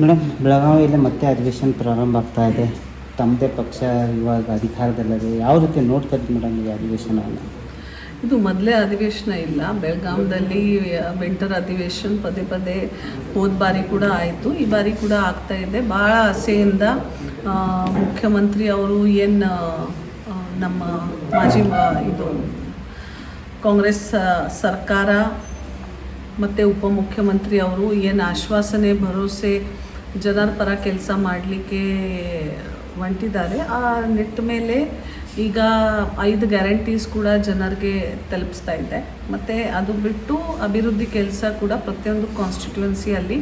Madam, ಬೆಳಗಾವಿಯಲ್ಲಿ ಮತ್ತೆ ಅಧಿವೇಶನ ಪ್ರಾರಂಭ ಆಗ್ತಾ ಇದೆ. ತಮ್ಮದೇ ಪಕ್ಷ ಇವಾಗ ಅಧಿಕಾರದಲ್ಲದೆ. ಯಾವ ರೀತಿ ನೋಡ್ತಾ ಇದ್ದೀವಿ ಮೇಡಮ್ ಈ ಅಧಿವೇಶನ ಇದು ಮೊದಲೇ ಅಧಿವೇಶನ ಇಲ್ಲ. ಬೆಳಗಾಂದಲ್ಲಿ ವಿಂಟರ್ ಅಧಿವೇಶನ ಪದೇ ಪದೇ ಹೋದ ಬಾರಿ ಕೂಡ ಆಯಿತು. ಈ ಬಾರಿ ಕೂಡ ಆಗ್ತಾ ಇದೆ. ಭಾಳ ಆಸೆಯಿಂದ ಮುಖ್ಯಮಂತ್ರಿ ಅವರು ಏನು ನಮ್ಮ ಮಾಜಿ ಇದು ಕಾಂಗ್ರೆಸ್ ಸರ್ಕಾರ ಮತ್ತು ಉಪಮುಖ್ಯಮಂತ್ರಿ ಅವರು ಏನು ಆಶ್ವಾಸನೆ, ಭರವಸೆ ಜನರ ಪರ ಕೆಲಸ ಮಾಡಲಿಕ್ಕೆ ಹೊಂಟಿದ್ದಾರೆ. ಆ ನಿಟ್ಟ ಮೇಲೆ ಈಗ ಐದು ಗ್ಯಾರಂಟೀಸ್ ಕೂಡ ಜನರಿಗೆ ತಲುಪಿಸ್ತಾ ಇದೆ. ಮತ್ತು ಅದು ಬಿಟ್ಟು ಅಭಿವೃದ್ಧಿ ಕೆಲಸ ಕೂಡ ಪ್ರತಿಯೊಂದು ಕಾನ್ಸ್ಟಿಟ್ಯುವೆನ್ಸಿಯಲ್ಲಿ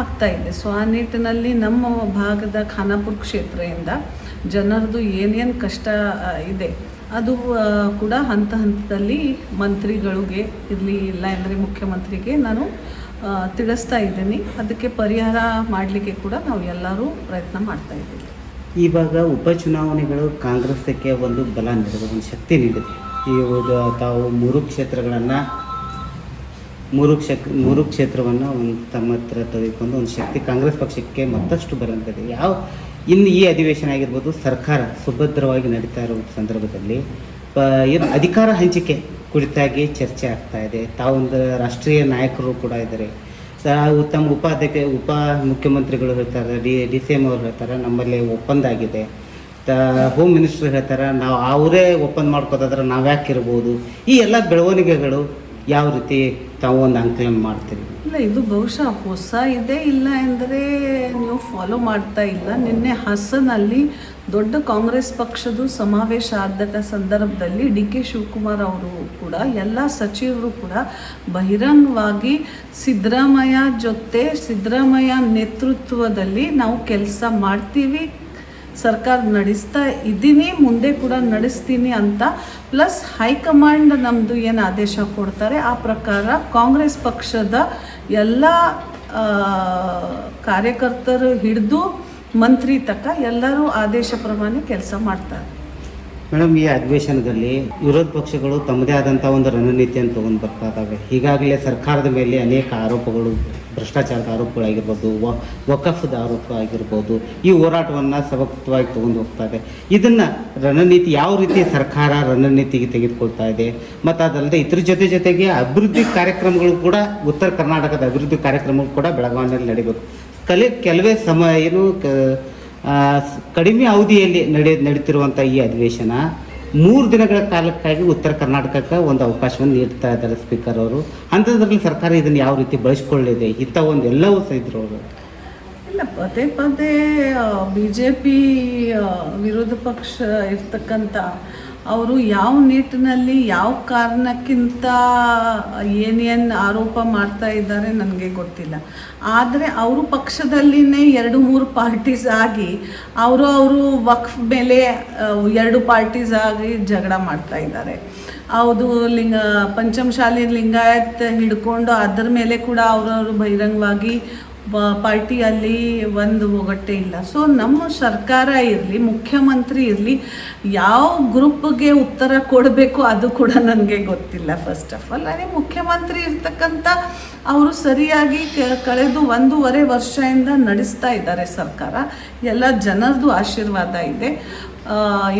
ಆಗ್ತಾ ಇದೆ. ಸೊ ಆ ನಿಟ್ಟಿನಲ್ಲಿ ನಮ್ಮ ಭಾಗದ ಖಾನಾಪುರ ಕ್ಷೇತ್ರದಿಂದ ಜನರದು ಏನೇನು ಕಷ್ಟ ಇದೆ, ಅದು ಕೂಡ ಹಂತ ಹಂತದಲ್ಲಿ ಮಂತ್ರಿಗಳಿಗೆ ಇರಲಿ ಇಲ್ಲ ಅಂದರೆ ಮುಖ್ಯಮಂತ್ರಿಗೆ ನಾನು ತಿಳಿಸ್ತಾ ಇದ್ದೀನಿ. ಅದಕ್ಕೆ ಪರಿಹಾರ ಮಾಡಲಿಕ್ಕೆ ಕೂಡ ನಾವು ಎಲ್ಲರೂ ಪ್ರಯತ್ನ ಮಾಡ್ತಾ ಇದ್ದೀವಿ. ಇವಾಗ ಉಪಚುನಾವಣೆಗಳು ಕಾಂಗ್ರೆಸ್ಗೆ ಒಂದು ಬಲ ನೀಡಿದೆ ಒಂದು ಶಕ್ತಿ ನೀಡಿದೆ. ಇವಾಗ ತಾವು ಮೂರು ಕ್ಷೇತ್ರಗಳನ್ನು, ಮೂರು ಕ್ಷೇತ್ರ, ಮೂರು ಕ್ಷೇತ್ರವನ್ನು ಒಂದು ತಮ್ಮ ಹತ್ರ ತೆಗೆದುಕೊಂಡು ಒಂದು ಶಕ್ತಿ ಕಾಂಗ್ರೆಸ್ ಪಕ್ಷಕ್ಕೆ ಮತ್ತಷ್ಟು ಬರಂತದೆ ಯಾವ, ಇನ್ನು ಈ ಅಧಿವೇಶನ ಆಗಿರ್ಬೋದು ಸರ್ಕಾರ ಸುಭದ್ರವಾಗಿ ನಡೀತಾ ಇರೋ ಸಂದರ್ಭದಲ್ಲಿ ಏನು ಅಧಿಕಾರ ಹಂಚಿಕೆ ಕುರಿತಾಗಿ ಚರ್ಚೆ ಆಗ್ತಾ ಇದೆ. ತಾವೊಂದು ರಾಷ್ಟ್ರೀಯ ನಾಯಕರು ಕೂಡ ಇದ್ದಾರೆ. ತಮ್ಮ ಉಪಾಧ್ಯಕ್ಷ, ಉಪ ಮುಖ್ಯಮಂತ್ರಿಗಳು ಹೇಳ್ತಾರೆ, ಡಿ ಡಿ ಸಿ ಎಂ ಅವರು ಹೇಳ್ತಾರೆ, ನಮ್ಮಲ್ಲಿ ಒಪ್ಪಂದ ಆಗಿದೆ. ತ ಹೋಮ್ ಮಿನಿಸ್ಟರ್ ಹೇಳ್ತಾರೆ, ನಾವು ಅವರೇ ಒಪ್ಪಂದ ಮಾಡ್ಕೋದಾದ್ರೆ ನಾವು ಯಾಕೆ ಇರ್ಬೋದು? ಈ ಎಲ್ಲ ಬೆಳವಣಿಗೆಗಳು ಯಾವ ರೀತಿ ತಾವು ಒಂದು ಅಂಕಲನ ಮಾಡ್ತೀರಿ? ಇಲ್ಲ, ಇದು ಬಹುಶಃ ಹೊಸ ಇದೆ ಇಲ್ಲ ಎಂದರೆ ಫಾಲೋ ಮಾಡ್ತಾ ಇಲ್ಲ. ನಿನ್ನೆ ಹಸನಲ್ಲಿ ದೊಡ್ಡ ಕಾಂಗ್ರೆಸ್ ಪಕ್ಷದ ಸಮಾವೇಶ ಆದ ಸಂದರ್ಭದಲ್ಲಿ ಡಿ ಕೆ ಶಿವಕುಮಾರ್ ಅವರು ಕೂಡ, ಎಲ್ಲ ಸಚಿವರು ಕೂಡ ಬಹಿರಂಗವಾಗಿ ಸಿದ್ದರಾಮಯ್ಯ ಜೊತೆ ಸಿದ್ದರಾಮಯ್ಯ ನೇತೃತ್ವದಲ್ಲಿ ನಾವು ಕೆಲಸ ಮಾಡ್ತೀವಿ, ಸರ್ಕಾರ ನಡೆಸ್ತಾ ಇದ್ದೀನಿ, ಮುಂದೆ ಕೂಡ ನಡೆಸ್ತೀನಿ ಅಂತ. ಪ್ಲಸ್ ಹೈಕಮಾಂಡ್ ನಮ್ಮದು ಏನು ಆದೇಶ ಕೊಡ್ತಾರೆ, ಆ ಪ್ರಕಾರ ಕಾಂಗ್ರೆಸ್ ಪಕ್ಷದ ಎಲ್ಲ ಕಾರ್ಯಕರ್ತರು ಹಿಡಿದು ಮಂತ್ರಿ ತಕ್ಕ ಎಲ್ಲರೂ ಆದೇಶ ಪ್ರಮಾಣ ಕೆಲಸ ಮಾಡ್ತಾರೆ. ಮೇಡಮ್, ಈ ಅಧಿವೇಶನದಲ್ಲಿ ವಿರೋಧ ಪಕ್ಷಗಳು ತಮ್ಮದೇ ಆದಂಥ ಒಂದು ರಣನೀತಿಯನ್ನು ತಗೊಂಡು ಬರ್ತಾ ಇದ್ದಾವೆ ಈಗಾಗಲೇ ಸರ್ಕಾರದ ಮೇಲೆ ಅನೇಕ ಆರೋಪಗಳು, ಭ್ರಷ್ಟಾಚಾರದ ಆರೋಪಗಳಾಗಿರ್ಬೋದು ವಕಫದ ಆರೋಪ ಆಗಿರ್ಬೋದು, ಈ ಹೋರಾಟವನ್ನು ಸವಕ್ತವಾಗಿ ತಗೊಂಡು ಹೋಗ್ತಾ ಇದೆ. ಇದನ್ನು ರಣನೀತಿ, ಯಾವ ರೀತಿ ಸರ್ಕಾರ ರಣನೀತಿಗೆ ತೆಗೆದುಕೊಳ್ತಾ ಇದೆ, ಮತ್ತು ಅದಲ್ಲದೆ ಇದ್ರ ಜೊತೆ ಜೊತೆಗೆ ಅಭಿವೃದ್ಧಿ ಕಾರ್ಯಕ್ರಮಗಳು ಕೂಡ ಉತ್ತರ ಕರ್ನಾಟಕದ ಅಭಿವೃದ್ಧಿ ಕಾರ್ಯಕ್ರಮಗಳು ಕೂಡ ಬೆಳಗಾವಿನಲ್ಲಿ ನಡೀಬೇಕು. ಕಲೆ, ಕೆಲವೇ ಸಮಯ ಏನು ಕಡಿಮೆ ಅವಧಿಯಲ್ಲಿ ನಡೆ ನಡೀತಿರುವಂಥ ಈ ಅಧಿವೇಶನ ಮೂರು ದಿನಗಳ ಕಾಲಕ್ಕಾಗಿ ಉತ್ತರ ಕರ್ನಾಟಕಕ್ಕೆ ಒಂದು ಅವಕಾಶವನ್ನು ನೀಡ್ತಾ ಇದ್ದಾರೆ ಸ್ಪೀಕರ್ ಅವರು. ಅಂಥದ್ರಲ್ಲಿ ಸರ್ಕಾರ ಇದನ್ನು ಯಾವ ರೀತಿ ಬಳಸ್ಕೊಳ್ಳಿದೆ? ಇಂಥ ಒಂದು ಎಲ್ಲವೂ ಸಹಿದ್ರು ಅವರು. ಇಲ್ಲ, ಪದೇ ಪದೇ ಬಿ ಜೆ ಪಿ ವಿರೋಧ ಪಕ್ಷ ಇರ್ತಕ್ಕಂಥ ಅವರು ಯಾವ ನಿಟ್ಟಿನಲ್ಲಿ ಯಾವ ಕಾರಣಕ್ಕಿಂತ ಏನೇನು ಆರೋಪ ಮಾಡ್ತಾ ಇದ್ದಾರೆ ನನಗೆ ಗೊತ್ತಿಲ್ಲ. ಆದರೆ ಅವರು ಪಕ್ಷದಲ್ಲಿನೇ ಎರಡು ಮೂರು ಪಾರ್ಟೀಸ್ ಆಗಿ ಅವರು ಅವರು ವಕ್ಫ್ ಮೇಲೆ ಎರಡು ಪಾರ್ಟೀಸ್ ಆಗಿ ಜಗಳ ಮಾಡ್ತಾ ಇದ್ದಾರೆ. ಹೌದು, ಲಿಂಗ, ಪಂಚಮಶಾಲಿ ಲಿಂಗಾಯತ್ ಹಿಡ್ಕೊಂಡು ಅದರ ಮೇಲೆ ಕೂಡ ಅವರವರು ಬಹಿರಂಗವಾಗಿ ಪಾರ್ಟಿಯಲ್ಲಿ ಒಂದು ಒಗಟ್ಟೆ ಇಲ್ಲ. ಸೊ ನಮ್ಮ ಸರ್ಕಾರ ಇರಲಿ, ಮುಖ್ಯಮಂತ್ರಿ ಇರಲಿ, ಯಾವ ಗ್ರೂಪ್ಗೆ ಉತ್ತರ ಕೊಡಬೇಕು ಅದು ಕೂಡ ನನಗೆ ಗೊತ್ತಿಲ್ಲ ಫಸ್ಟ್ ಆಫ್ ಆಲ್ ಅದೇ ಮುಖ್ಯಮಂತ್ರಿ ಇರ್ತಕ್ಕಂಥ ಅವರು ಸರಿಯಾಗಿ ಕಳೆದು ಒಂದೂವರೆ ವರ್ಷದಿಂದ ನಡೆಸ್ತಾ ಇದ್ದಾರೆ ಸರ್ಕಾರ. ಎಲ್ಲ ಜನರದು ಆಶೀರ್ವಾದ ಇದೆ.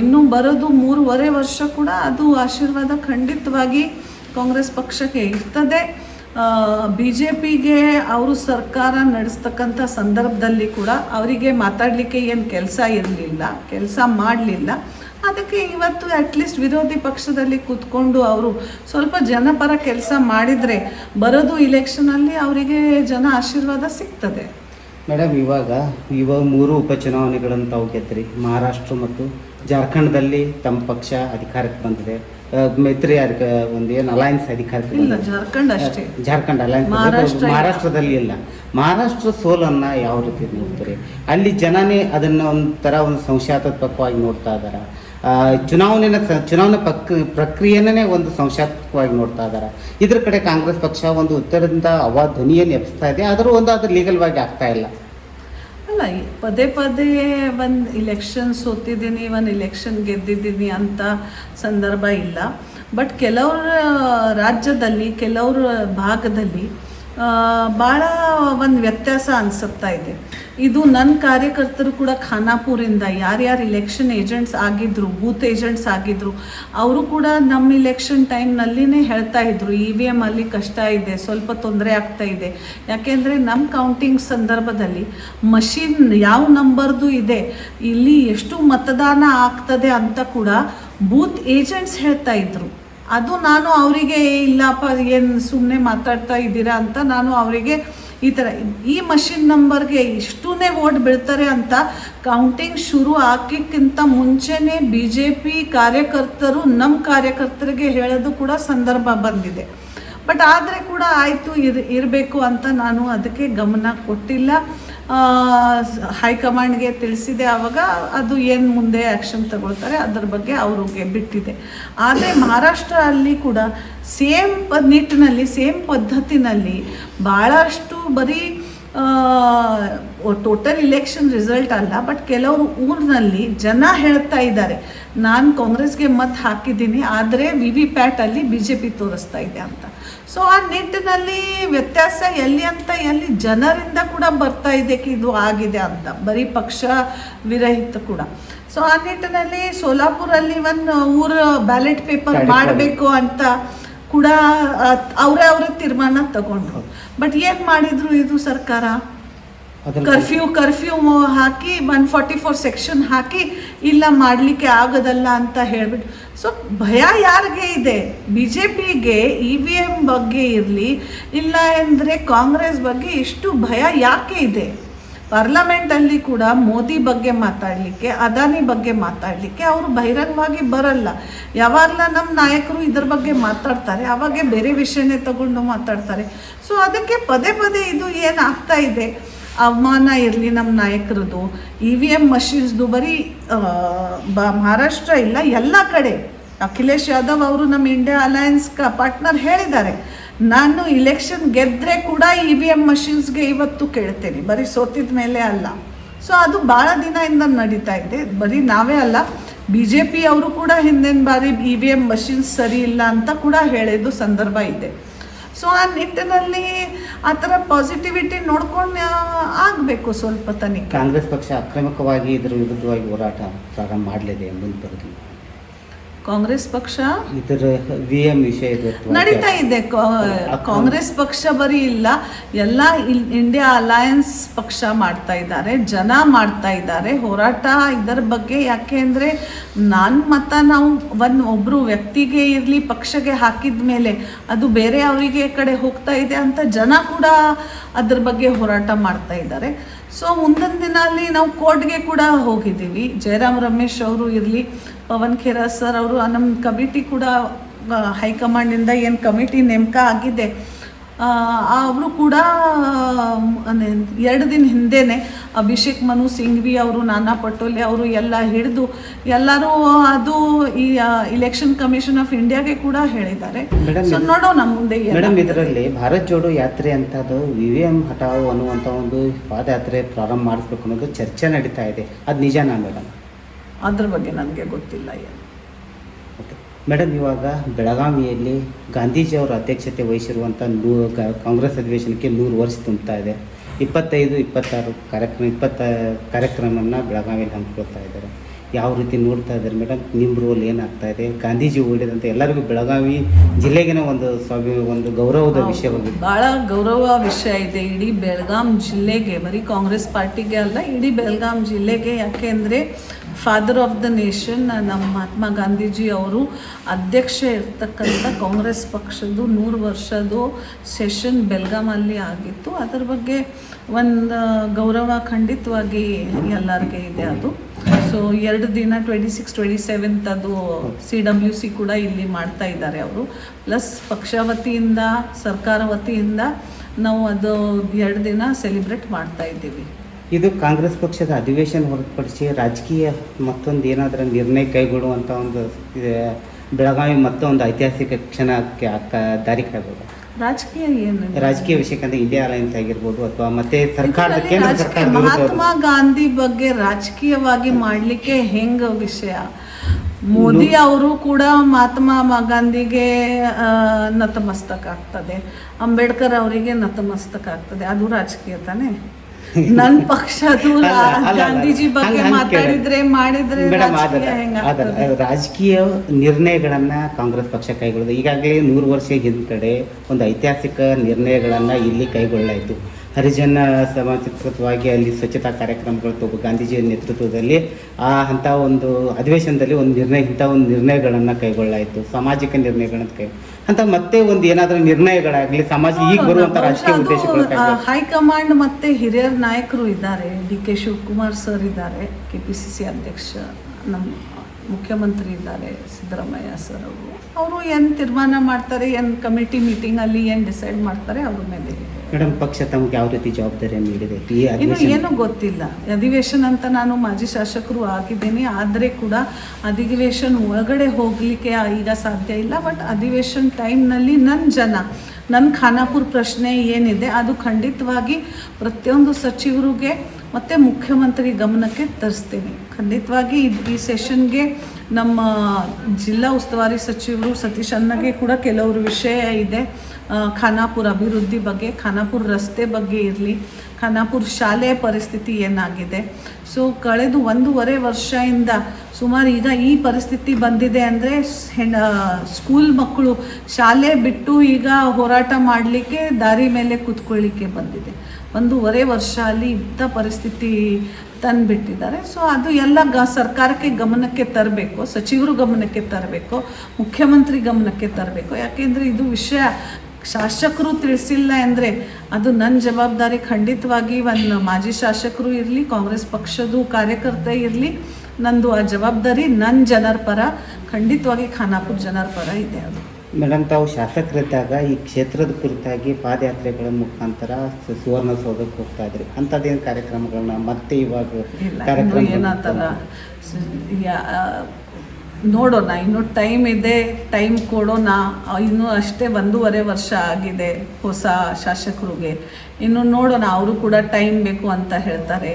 ಇನ್ನು ಬರೋದು ಮೂರುವರೆ ವರ್ಷ ಕೂಡ ಅದು ಆಶೀರ್ವಾದ ಖಂಡಿತವಾಗಿ ಕಾಂಗ್ರೆಸ್ ಪಕ್ಷಕ್ಕೆ ಇರ್ತದೆ. ಬಿ ಜೆ ಪಿಗೆ ಅವರು ಸರ್ಕಾರ ನಡೆಸ್ತಕ್ಕಂಥ ಸಂದರ್ಭದಲ್ಲಿ ಕೂಡ ಅವರಿಗೆ ಮಾತಾಡಲಿಕ್ಕೆ ಏನು ಕೆಲಸ ಇರಲಿಲ್ಲ, ಕೆಲಸ ಮಾಡಲಿಲ್ಲ. ಅದಕ್ಕೆ ಇವತ್ತು ಅಟ್ಲೀಸ್ಟ್ ವಿರೋಧಿ ಪಕ್ಷದಲ್ಲಿ ಕೂತ್ಕೊಂಡು ಅವರು ಸ್ವಲ್ಪ ಜನಪರ ಕೆಲಸ ಮಾಡಿದರೆ ಬರೋದು ಇಲೆಕ್ಷನಲ್ಲಿ ಅವರಿಗೆ ಜನ ಆಶೀರ್ವಾದ ಸಿಗ್ತದೆ. ಮೇಡಮ್ ಇವಾಗ ಇವಾಗ ಮೂರು ಉಪಚುನಾವಣೆಗಳನ್ನು ತಾವು ಮಹಾರಾಷ್ಟ್ರ ಮತ್ತು ಜಾರ್ಖಂಡ್ದಲ್ಲಿ ತಮ್ಮ ಪಕ್ಷ ಅಧಿಕಾರಕ್ಕೆ ಬಂದಿದೆ. ಮೈತ್ರಿ ಒಂದು ಏನು ಅಲಯನ್ಸ್ ಅಧಿಕಾರಕ್ಕೆ ಇಲ್ಲ ಜಾರ್ಖಂಡ್ ಅಷ್ಟೇ. ಜಾರ್ಖಂಡ್ ಅಲಯನ್ಸ್ ಮಹಾರಾಷ್ಟ್ರ ಮಹಾರಾಷ್ಟ್ರದಲ್ಲಿ ಇಲ್ಲ. ಮಹಾರಾಷ್ಟ್ರ ಸೋಲನ್ನ ಯಾವ ರೀತಿ ನೋಡ್ತಾರೆ? ಅಲ್ಲಿ ಜನನೇ ಅದನ್ನ ಒಂಥರ ಒಂದು ಸಂಶಯಾತ್ಮಕವಾಗಿ ನೋಡ್ತಾ ಇದಾರ. ಆ, ಚುನಾವಣೆನ ಚುನಾವಣೆ ಪಕ್ ಪ್ರಕ್ರಿಯೆನೇ ಒಂದು ಸಂಶಯಾತ್ಮಕವಾಗಿ ನೋಡ್ತಾ ಇದಾರ. ಇದ್ರ ಕಡೆ ಕಾಂಗ್ರೆಸ್ ಪಕ್ಷ ಒಂದು ಉತ್ತರದಿಂದ ಅವ ಧ್ವನಿಯನ್ನು ಎಬ್ಸ್ತಾ ಇದೆ. ಆದರೂ ಒಂದು ಅದು ಲೀಗಲ್ವಾಗಿ ಆಗ್ತಾ ಇಲ್ಲ. ಪದೇ ಪದೇ ಒಂದು ಇಲೆಕ್ಷನ್ ಸೋತಿದ್ದೀನಿ, ಒಂದು ಇಲೆಕ್ಷನ್ ಗೆದ್ದಿದ್ದೀನಿ ಅಂತ ಸಂದರ್ಭ ಇಲ್ಲ. ಬಟ್ ಕೆಲವರ, ರಾಜ್ಯದಲ್ಲಿ, ಕೆಲವರ ಭಾಗದಲ್ಲಿ ಭಾಳ ಒಂದು ವ್ಯತ್ಯಾಸ ಅನಿಸುತ್ತಾ ಇದೆ. ಇದು ನನ್ನ ಕಾರ್ಯಕರ್ತರು ಕೂಡ ಖಾನಾಪುರಿಂದ ಯಾರ್ಯಾರು ಇಲೆಕ್ಷನ್ ಏಜೆಂಟ್ಸ್ ಆಗಿದ್ರು ಬೂತ್ ಏಜೆಂಟ್ಸ್ ಆಗಿದ್ರು, ಅವರು ಕೂಡ ನಮ್ಮ ಇಲೆಕ್ಷನ್ ಟೈಮ್ನಲ್ಲಿನೇ ಹೇಳ್ತಾ ಇದ್ರು ಇ ವಿ ಎಂ ಅಲ್ಲಿ ಕಷ್ಟ ಇದೆ, ಸ್ವಲ್ಪ ತೊಂದರೆ ಆಗ್ತಾ ಇದೆ. ಯಾಕೆಂದರೆ ನಮ್ಮ ಕೌಂಟಿಂಗ್ ಸಂದರ್ಭದಲ್ಲಿ ಮಷಿನ್ ಯಾವ ನಂಬರ್ದು ಇದೆ, ಇಲ್ಲಿ ಎಷ್ಟು ಮತದಾನ ಆಗ್ತದೆ ಅಂತ ಕೂಡ ಬೂತ್ ಏಜೆಂಟ್ಸ್ ಹೇಳ್ತಾ ಇದ್ರು. ಅದು ನಾನು ಅವರಿಗೆ, ಇಲ್ಲಪ್ಪ, ಏನು ಸುಮ್ಮನೆ ಮಾತಾಡ್ತಾ ಇದ್ದೀರಾ ಅಂತ ನಾನು ಅವರಿಗೆ ಈ ಥರ ಈ ಮಷಿನ್ ನಂಬರ್ಗೆ ಇಷ್ಟೂನೇ ಓಟ್ ಬೀಳ್ತಾರೆ ಅಂತ ಕೌಂಟಿಂಗ್ ಶುರು ಹಾಕಿಕ್ಕಿಂತ ಮುಂಚೆನೇ ಬಿ ಜೆ ಪಿ ಕಾರ್ಯಕರ್ತರು ನಮ್ಮ ಕಾರ್ಯಕರ್ತರಿಗೆ ಹೇಳೋದು ಕೂಡ ಸಂದರ್ಭ ಬಂದಿದೆ. ಬಟ್ ಆದರೆ ಕೂಡ ಆಯಿತು ಇರ್, ಇರಬೇಕು ಅಂತ ನಾನು ಅದಕ್ಕೆ ಗಮನ ಕೊಟ್ಟಿಲ್ಲ. ಹೈಕಮಾಂಡ್ಗೆ ತಿಳಿಸಿದೆ ಆವಾಗ ಅದು ಏನು ಮುಂದೆ ಆ್ಯಕ್ಷನ್ ತಗೊಳ್ತಾರೆ ಅದರ ಬಗ್ಗೆ ಅವ್ರಿಗೆ ಬಿಟ್ಟಿದೆ. ಆದರೆ ಮಹಾರಾಷ್ಟ್ರ ಅಲ್ಲಿ ಕೂಡ ಸೇಮ್ ನಿಟ್ಟಿನಲ್ಲಿ ಸೇಮ್ ಪದ್ಧತಿನಲ್ಲಿ ಭಾಳಷ್ಟು ಬರೀ ಟೋಟಲ್ ಇಲೆಕ್ಷನ್ ರಿಸಲ್ಟ್ ಅಲ್ಲ ಬಟ್ ಕೆಲವರು ಊರಿನಲ್ಲಿ ಜನ ಹೇಳ್ತಾ ಇದ್ದಾರೆ. ನಾನು ಕಾಂಗ್ರೆಸ್ಗೆ ಮತ್ತೆ ಹಾಕಿದ್ದೀನಿ, ಆದರೆ ವಿ ವಿ ಪ್ಯಾಟಲ್ಲಿ ಬಿ ಜೆ ಪಿ ತೋರಿಸ್ತಾ ಇದೆ ಅಂತ. ಸೊ ಆ ನಿಟ್ಟಿನಲ್ಲಿ ವ್ಯತ್ಯಾಸ ಎಲ್ಲಿ ಅಂತ ಎಲ್ಲಿ ಜನರಿಂದ ಕೂಡ ಬರ್ತಾ ಇದೆ ಇದು ಆಗಿದೆ ಅಂತ. ಬರೀ ಪಕ್ಷ ವಿರಹಿತ ಕೂಡ. ಸೊ ಆ ನಿಟ್ಟಿನಲ್ಲಿ ಸೋಲಾಪುರಲ್ಲಿ ಒಂದು ಊರ ಬ್ಯಾಲೆಟ್ ಪೇಪರ್ ಮಾಡಬೇಕು ಅಂತ ಕೂಡ ಅವರೇ ಅವರ ತೀರ್ಮಾನ ತಗೊಂಡ್ರು. ಬಟ್ ಏನು ಮಾಡಿದ್ರು ಇದು ಸರ್ಕಾರ? ಕರ್ಫ್ಯೂ ಕರ್ಫ್ಯೂ ಹಾಕಿ ಒನ್ ಫಾರ್ಟಿ ಫೋರ್ ಸೆಕ್ಷನ್ ಹಾಕಿ, ಇಲ್ಲ ಮಾಡಲಿಕ್ಕೆ ಆಗೋದಲ್ಲ ಅಂತ ಹೇಳ್ಬಿಟ್ಟು. ಸೊ ಭಯ ಯಾರಿಗೆ ಇದೆ? ಬಿ ಜೆ ಪಿಗೆ ಇ ವಿ ಎಂ ಬಗ್ಗೆ ಇರಲಿ, ಇಲ್ಲ ಅಂದರೆ ಕಾಂಗ್ರೆಸ್ ಬಗ್ಗೆ ಇಷ್ಟು ಭಯ ಯಾಕೆ ಇದೆ? ಪಾರ್ಲಮೆಂಟಲ್ಲಿ ಕೂಡ ಮೋದಿ ಬಗ್ಗೆ ಮಾತಾಡಲಿಕ್ಕೆ, ಅದಾನಿ ಬಗ್ಗೆ ಮಾತಾಡಲಿಕ್ಕೆ ಅವರು ಬಹಿರಂಗವಾಗಿ ಬರಲ್ಲ. ಯಾವಾಗಲ ನಮ್ಮ ನಾಯಕರು ಇದ್ರ ಬಗ್ಗೆ ಮಾತಾಡ್ತಾರೆ, ಅವಾಗೆ ಬೇರೆ ವಿಷಯನೇ ತಗೊಂಡು ಮಾತಾಡ್ತಾರೆ. ಸೊ ಅದಕ್ಕೆ ಪದೇ ಪದೇ ಇದು ಏನು ಆಗ್ತಾ ಇದೆ? ಅವಮಾನ ಇರಲಿ ನಮ್ಮ ನಾಯಕರದು. ಇ ವಿ ಎಂ ಮಷೀನ್ಸ್ದು ಬರೀ ಬ, ಮಹಾರಾಷ್ಟ್ರ ಇಲ್ಲ, ಎಲ್ಲ ಕಡೆ. ಅಖಿಲೇಶ್ ಯಾದವ್ ಅವರು ನಮ್ಮ ಇಂಡಿಯಾ ಅಲಯನ್ಸ್ ಕ ಪಾರ್ಟ್ನರ್ ಹೇಳಿದ್ದಾರೆ. ನಾನು ಇಲೆಕ್ಷನ್ ಗೆದ್ದರೆ ಕೂಡ ಇ ವಿ ಎಂ ಮಷಿನ್ಸ್ಗೆ ಇವತ್ತು ಕೇಳ್ತೇನೆ. ಬರೀ ಸೋತಿದ ಮೇಲೆ ಅಲ್ಲ. ಸೊ ಅದು ಭಾಳ ದಿನದಿಂದ ನಡೀತಾ ಇದೆ. ಬರೀ ನಾವೇ ಅಲ್ಲ. ಬಿ ಜೆ ಪಿ ಅವರು ಕೂಡ ಹಿಂದಿನ ಬಾರಿ ಇ ವಿ ಎಂ ಮಷಿನ್ಸ್ ಸರಿ ಇಲ್ಲ ಅಂತ ಕೂಡ ಹೇಳಿದ್ದು ಸಂದರ್ಭ ಇದೆ. ಸೊ ಆ ನಿಟ್ಟಿನಲ್ಲಿ ಆ ಥರ ಪಾಸಿಟಿವಿಟಿ ನೋಡ್ಕೊಂಡು ಆಗಬೇಕು ಸ್ವಲ್ಪ ತನಿಖೆ ಕಾಂಗ್ರೆಸ್ ಪಕ್ಷ ಆಕ್ರಮಕವಾಗಿ ಇದರ ವಿರುದ್ಧವಾಗಿ ಹೋರಾಟ ಪ್ರಾರಂಭ ಮಾಡಲಿದೆ ಮುಂದುವರೆದು ಕಾಂಗ್ರೆಸ್ ಪಕ್ಷ? ಇದರ ವಿ ಎಂ ವಿಷಯದ ನಡೀತಾ ಇದೆ. ಕಾಂಗ್ರೆಸ್ ಪಕ್ಷ ಬರೀ ಇಲ್ಲ. ಎಲ್ಲ ಇಂಡಿಯಾ ಅಲಯನ್ಸ್ ಪಕ್ಷ ಮಾಡ್ತಾ ಇದ್ದಾರೆ. ಜನ ಮಾಡ್ತಾ ಇದ್ದಾರೆ. ಹೋರಾಟ ಇದರ ಬಗ್ಗೆ ಯಾಕೆ ಅಂದರೆ ನಾನು ಮತ ನಾವು ಒಂದು ಒಬ್ಬರು ವ್ಯಕ್ತಿಗೆ ಇರಲಿ ಪಕ್ಷಗೆ ಹಾಕಿದ ಮೇಲೆ ಅದು ಬೇರೆ ಅವರಿಗೆ ಕಡೆ ಹೋಗ್ತಾ ಇದೆ ಅಂತ ಜನ ಕೂಡ ಅದ್ರ ಬಗ್ಗೆ ಹೋರಾಟ ಮಾಡ್ತಾ ಇದ್ದಾರೆ. ಸೊ ಮುಂದಿನ ದಿನ ಅಲ್ಲಿ ನಾವು ಕೋರ್ಟ್ಗೆ ಕೂಡ ಹೋಗಿದ್ದೀವಿ. ಜಯರಾಮ್ ರಮೇಶ್ ಅವರು ಇರಲಿ, ಪವನ್ ಖೇರಾ ಸರ್ ಅವರು ನಮ್ಮ ಕಮಿಟಿ ಕೂಡ ಹೈಕಮಾಂಡಿಂದ ಏನು ಕಮಿಟಿ ನೇಮಕ ಆಗಿದೆ. ಅವರು ಕೂಡ ಎರಡು ದಿನ ಹಿಂದೆನೆ ಅಭಿಷೇಕ್ ಮನು ಸಿಂಘ್ವಿ ಅವರು ನಾನಾ ಪಟೋಲೆ ಅವರು ಎಲ್ಲ ಹಿಡಿದು ಎಲ್ಲರೂ ಅದು ಈ ಇಲೆಕ್ಷನ್ ಕಮಿಷನ್ ಆಫ್ ಇಂಡಿಯಾಗೆ ಕೂಡ ಹೇಳಿದ್ದಾರೆ. ಸೊ ನೋಡೋಣ ಮುಂದೆ ಮೇಡಮ್. ಇದರಲ್ಲಿ ಭಾರತ್ ಜೋಡೋ ಯಾತ್ರೆ ಅಂತದ್ದು ವಿ ವಿ ಎಂ ಹಟಾವು ಅನ್ನುವಂಥ ಒಂದು ಪಾದಯಾತ್ರೆ ಪ್ರಾರಂಭ ಮಾಡಿಸ್ಬೇಕು ಅನ್ನೋದು ಚರ್ಚೆ ನಡೀತಾ ಇದೆ. ಅದು ನಿಜನಾ ಮೇಡಮ್ ಅದ್ರ ಬಗ್ಗೆ ನನಗೆ ಗೊತ್ತಿಲ್ಲ ಏನು. ಮೇಡಮ್ ಇವಾಗ ಬೆಳಗಾವಿಯಲ್ಲಿ ಗಾಂಧೀಜಿಯವರ ಅಧ್ಯಕ್ಷತೆ ವಹಿಸಿರುವಂಥ ನೂ ಕಾಂಗ್ರೆಸ್ ಅಧಿವೇಶನಕ್ಕೆ ನೂರು ವರ್ಷ ತುಂಬ್ತಾ ಇದೆ. ಇಪ್ಪತ್ತೈದು ಇಪ್ಪತ್ತಾರು ಕಾರ್ಯಕ್ರಮ ಇಪ್ಪತ್ತ ಕಾರ್ಯಕ್ರಮವನ್ನು ಬೆಳಗಾವಿಯಲ್ಲಿ ಹಮ್ಮಿಕೊಳ್ತಾ ಇದ್ದಾರೆ. ಯಾವ ರೀತಿ ನೋಡ್ತಾ ಇದ್ದಾರೆ ಮೇಡಮ್? ನಿಮ್ಮ ರೋಲ್ ಏನಾಗ್ತಾ ಇದೆ? ಗಾಂಧೀಜಿ ಓಡಿದಂಥ ಎಲ್ಲರಿಗೂ ಬೆಳಗಾವಿ ಜಿಲ್ಲೆಗಿನ ಒಂದು ಸ್ವಾಭಿ ಒಂದು ಗೌರವದ ವಿಷಯ ಬಹಳ ಗೌರವ ವಿಷಯ ಇದೆ ಇಡೀ ಬೆಳಗಾಂ ಜಿಲ್ಲೆಗೆ. ಬರೀ ಕಾಂಗ್ರೆಸ್ ಪಾರ್ಟಿಗೆ ಅಲ್ಲ ಇಡೀ ಬೆಳಗಾಂ ಜಿಲ್ಲೆಗೆ. ಯಾಕೆ ಅಂದರೆ ಫಾದರ್ ಆಫ್ ದ ನೇಷನ್ ನಮ್ಮ ಮಹಾತ್ಮ ಗಾಂಧೀಜಿ ಅವರು ಅಧ್ಯಕ್ಷ ಇರ್ತಕ್ಕಂಥ ಕಾಂಗ್ರೆಸ್ ಪಕ್ಷದ್ದು ನೂರು ವರ್ಷದ್ದು ಸೆಷನ್ ಬೆಳಗಾಮಲ್ಲಿ ಆಗಿತ್ತು. ಅದರ ಬಗ್ಗೆ ಒಂದು ಗೌರವ ಖಂಡಿತವಾಗಿ ಎಲ್ಲರಿಗೆ ಇದೆ ಅದು. ಸೊ ಎರಡು ದಿನ ಟ್ವೆಂಟಿ ಸಿಕ್ಸ್ ಟ್ವೆಂಟಿ ಸೆವೆಂತ್ ಅದು ಸಿ ಡಬ್ಲ್ಯೂ ಸಿ ಕೂಡ ಇಲ್ಲಿ ಮಾಡ್ತಾ ಇದ್ದಾರೆ ಅವರು. ಪ್ಲಸ್ ಪಕ್ಷ ವತಿಯಿಂದ ಸರ್ಕಾರ ವತಿಯಿಂದ ನಾವು ಅದು ಎರಡು ದಿನ ಸೆಲೆಬ್ರೇಟ್ ಮಾಡ್ತಾ ಇದ್ದೀವಿ. ಇದು ಕಾಂಗ್ರೆಸ್ ಪಕ್ಷದ ಅಧಿವೇಶನ ಹೊರತುಪಡಿಸಿ ರಾಜಕೀಯ ಮತ್ತೊಂದು ಏನಾದರೂ ನಿರ್ಣಯ ಕೈಗೊಳ್ಳುವಂಥ ಒಂದು ಬೆಳಗಾವಿ ಮತ್ತೊಂದು ಐತಿಹಾಸಿಕ ಕ್ಷಣಕ್ಕೆ ಆಗ್ತಾ ದಾರಿ ಕಾಯ್ಬೋದು. ರಾಜಕೀಯ ಏನು? ರಾಜಕೀಯ ವಿಷಯಕ್ಕಂದ್ರೆ ಇಂಡಿಯಾ ಅಲಯನ್ಸ್ ಆಗಿರ್ಬೋದು ಅಥವಾ ಮತ್ತೆ ಸರ್ಕಾರದ ಕೇಂದ್ರ ರಾಜಕೀಯ ಸರ್ಕಾರದ ಮಹಾತ್ಮ ಗಾಂಧಿ ಬಗ್ಗೆ ರಾಜಕೀಯವಾಗಿ ಮಾಡಲಿಕ್ಕೆ ಹೆಂಗ ವಿಷಯ? ಮೋದಿ ಅವರು ಕೂಡ ಮಹಾತ್ಮ ಗಾಂಧಿಗೆ ನತಮಸ್ತಕ ಆಗ್ತದೆ. ಅಂಬೇಡ್ಕರ್ ಅವರಿಗೆ ನತಮಸ್ತಕ ಆಗ್ತದೆ. ಅದು ರಾಜಕೀಯ ತಾನೇ? ನನ್ನ ಪಕ್ಷ ಅದು. ಗಾಂಧೀಜಿ ಬಗ್ಗೆ. ಮಾತಾಡಿದ್ರೆ ಮಾಡಿದ್ರೆ ರಾಜಕೀಯ ನಿರ್ಣಯಗಳನ್ನ ಕಾಂಗ್ರೆಸ್ ಪಕ್ಷ ಕೈಗೊಳ್ಳೋದು ಈಗಾಗಲೇ ನೂರು ವರ್ಷ ಹಿಂದ್ಗಡೆ ಒಂದು ಐತಿಹಾಸಿಕ ನಿರ್ಣಯಗಳನ್ನ ಇಲ್ಲಿ ಕೈಗೊಳ್ಳಲಾಯಿತು. ಹರಿಜನ ಸಮಾಜಕೃತವಾಗಿ ಅಲ್ಲಿ ಸ್ವಚ್ಛತಾ ಕಾರ್ಯಕ್ರಮಗಳು ತಗೋ ಗಾಂಧೀಜಿಯ ನೇತೃತ್ವದಲ್ಲಿ ಆ ಅಂಥ ಒಂದು ಅಧಿವೇಶನದಲ್ಲಿ ಒಂದು ನಿರ್ಣಯ ಇಂಥ ಒಂದು ನಿರ್ಣಯಗಳನ್ನು ಕೈಗೊಳ್ಳಾಯಿತು ಸಾಮಾಜಿಕ ನಿರ್ಣಯಗಳನ್ನು ಕೈ ಅಂತ ಮತ್ತೆ ಒಂದು ಏನಾದರೂ ನಿರ್ಣಯಗಳಾಗಲಿ ಸಮಾಜ ಈಗ ಬರುವಂಥ ರಾಜಕೀಯ ಉದ್ದೇಶಗಳು ಹೈಕಮಾಂಡ್ ಮತ್ತೆ ಹಿರಿಯರ ನಾಯಕರು ಇದ್ದಾರೆ ಡಿ ಕೆ ಶಿವಕುಮಾರ್ ಸರ್ ಇದ್ದಾರೆ ಕೆ ಪಿ ಸಿ ಸಿ ಅಧ್ಯಕ್ಷ ನಮ್ಮ ಮುಖ್ಯಮಂತ್ರಿ ಇದ್ದಾರೆ ಸಿದ್ದರಾಮಯ್ಯ ಸರ್ ಅವರು. ಅವರು ಏನು ತೀರ್ಮಾನ ಮಾಡ್ತಾರೆ ಏನು ಕಮಿಟಿ ಮೀಟಿಂಗಲ್ಲಿ ಏನು ಡಿಸೈಡ್ ಮಾಡ್ತಾರೆ ಅವ್ರ ಮೇಲೆ. ಮೇಡಮ್ ಪಕ್ಷ ತಮಗೆ ಯಾವ ರೀತಿ ಜವಾಬ್ದಾರಿಯನ್ನು ನೀಡಿದೆ? ಇನ್ನು ಏನೂ ಗೊತ್ತಿಲ್ಲ. ಅಧಿವೇಶನ ಅಂತ ನಾನು ಮಾಜಿ ಶಾಸಕರು ಆಗಿದ್ದೇನೆ. ಆದರೆ ಕೂಡ ಅಧಿವೇಶನ್ ಒಳಗಡೆ ಹೋಗಲಿಕ್ಕೆ ಈಗ ಸಾಧ್ಯ ಇಲ್ಲ. ಬಟ್ ಅಧಿವೇಶನ್ ಟೈಮ್ನಲ್ಲಿ ನನ್ನ ಜನ ನನ್ನ ಖಾನಾಪುರ ಪ್ರಶ್ನೆ ಏನಿದೆ ಅದು ಖಂಡಿತವಾಗಿ ಪ್ರತಿಯೊಂದು ಸಚಿವರಿಗೆ ಮತ್ತು ಮುಖ್ಯಮಂತ್ರಿ ಗಮನಕ್ಕೆ ತರಿಸ್ತೀನಿ. ಖಂಡಿತವಾಗಿ ಈ ಸೆಷನ್ಗೆ ನಮ್ಮ ಜಿಲ್ಲಾ ಉಸ್ತುವಾರಿ ಸಚಿವರು ಸತೀಶ್ ಅನ್ನಗೆ ಕೂಡ ಕೆಲವರು ವಿಷಯ ಇದೆ. ಖಾನಾಪುರ ಅಭಿವೃದ್ಧಿ ಬಗ್ಗೆ, ಖಾನಾಪುರ ರಸ್ತೆ ಬಗ್ಗೆ ಇರಲಿ, ಖಾನಾಪುರ ಶಾಲೆಯ ಪರಿಸ್ಥಿತಿ ಏನಾಗಿದೆ. ಸೊ ಕಳೆದು ಒಂದೂವರೆ ವರ್ಷದಿಂದ ಸುಮಾರು ಈಗ ಈ ಪರಿಸ್ಥಿತಿ ಬಂದಿದೆ ಅಂದರೆ ಹೆಣ್ಣ ಸ್ಕೂಲ್ ಮಕ್ಕಳು ಶಾಲೆ ಬಿಟ್ಟು ಈಗ ಹೋರಾಟ ಮಾಡಲಿಕ್ಕೆ ದಾರಿ ಮೇಲೆ ಕೂತ್ಕೊಳ್ಳಿಕ್ಕೆ ಬಂದಿದೆ. ಒಂದೂವರೆ ವರ್ಷ ಅಲ್ಲಿ ಇಂಥ ಪರಿಸ್ಥಿತಿ ತಂದುಬಿಟ್ಟಿದ್ದಾರೆ. ಸೊ ಅದು ಎಲ್ಲ ಗ, ಸರ್ಕಾರಕ್ಕೆ ಗಮನಕ್ಕೆ ತರಬೇಕು, ಸಚಿವರು ಗಮನಕ್ಕೆ ತರಬೇಕು, ಮುಖ್ಯಮಂತ್ರಿ ಗಮನಕ್ಕೆ ತರಬೇಕು. ಯಾಕೆಂದರೆ ಇದು ವಿಷಯ ಶಾಸಕರು ತಿಳಿಸಿಲ್ಲ ಅಂದರೆ ಅದು ನನ್ನ ಜವಾಬ್ದಾರಿ. ಖಂಡಿತವಾಗಿ ಒಂದು ಮಾಜಿ ಶಾಸಕರು ಇರಲಿ, ಕಾಂಗ್ರೆಸ್ ಪಕ್ಷದ ಕಾರ್ಯಕರ್ತ ಇರಲಿ, ನಂದು ಆ ಜವಾಬ್ದಾರಿ ನನ್ನ ಜನರ ಪರ. ಖಂಡಿತವಾಗಿ ಖಾನಾಪುರ ಜನರ ಪರ ಇದೆ ಅದು. ಮೇಡಮ್ ತಾವು ಶಾಸಕರಿದ್ದಾಗ ಈ ಕ್ಷೇತ್ರದ ಕುರಿತಾಗಿ ಪಾದಯಾತ್ರೆಗಳ ಮುಖಾಂತರ ಸುವರ್ಣ ಸುವರ್ಣಸೌಧಕ್ಕೆ ಹೋಗ್ತಾ ಇದ್ರಿ. ಅಂಥದ್ದೇನು ಕಾರ್ಯಕ್ರಮಗಳನ್ನ ಮತ್ತೆ ಇವಾಗ ಕಾರ್ಯಕ್ರಮ ಏನಂತಾರ ನೋಡೋಣ ಇನ್ನು ಟೈಮ್ ಇದೆ ಟೈಮ್ ಕೊಡೋಣ ಇನ್ನೂ ಅಷ್ಟೇ ಒಂದೂವರೆ ವರ್ಷ ಆಗಿದೆ ಹೊಸ ಶಾಸಕರಿಗೆ. ಇನ್ನು ನೋಡೋಣ ಅವರು ಕೂಡ ಟೈಮ್ ಬೇಕು ಅಂತ ಹೇಳ್ತಾರೆ.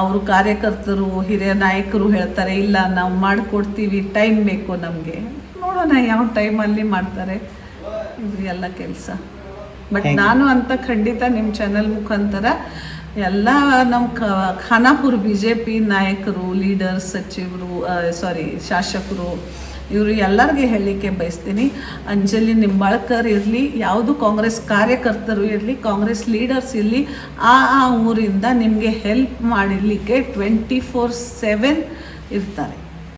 ಅವರು ಕಾರ್ಯಕರ್ತರು ಹಿರಿಯ ನಾಯಕರು ಹೇಳ್ತಾರೆ ಇಲ್ಲ ನಾವು ಮಾಡಿಕೊಡ್ತೀವಿ ಟೈಮ್ ಬೇಕು ನಮಗೆ. ನೋಡೋಣ ಯಾವ ಟೈಮಲ್ಲಿ ಮಾಡ್ತಾರೆ. ಇವ್ರಿ ಎಲ್ಲ ಕೆಲಸ ಬಟ್ ನಾನು ಅಂತ ಖಂಡಿತ ನಿಮ್ಮ ಚಾನೆಲ್ ಮುಖಾಂತರ ಎಲ್ಲ ನಮ್ಮ ಖಾನಾಪುರ ಬಿ ಜೆ ಪಿ ನಾಯಕರು ಲೀಡರ್ಸ್ ಸಚಿವರು ಸಾರಿ ಶಾಸಕರು ಇವರು ಎಲ್ಲರಿಗೆ ಹೇಳಲಿಕ್ಕೆ ಬಯಸ್ತೀನಿ. ಅಂಜಲಿ ನಿಂಬಾಳ್ಕರ್ ಇರಲಿ ಯಾವುದು ಕಾಂಗ್ರೆಸ್ ಕಾರ್ಯಕರ್ತರು ಇರಲಿ ಕಾಂಗ್ರೆಸ್ ಲೀಡರ್ಸ್ ಇರಲಿ ಆ ಆ ಊರಿಂದ ನಿಮಗೆ ಹೆಲ್ಪ್ ಮಾಡಲಿಕ್ಕೆ ಟ್ವೆಂಟಿ ಫೋರ್ ಸೆವೆನ್ ಇರ್ತಾರೆ.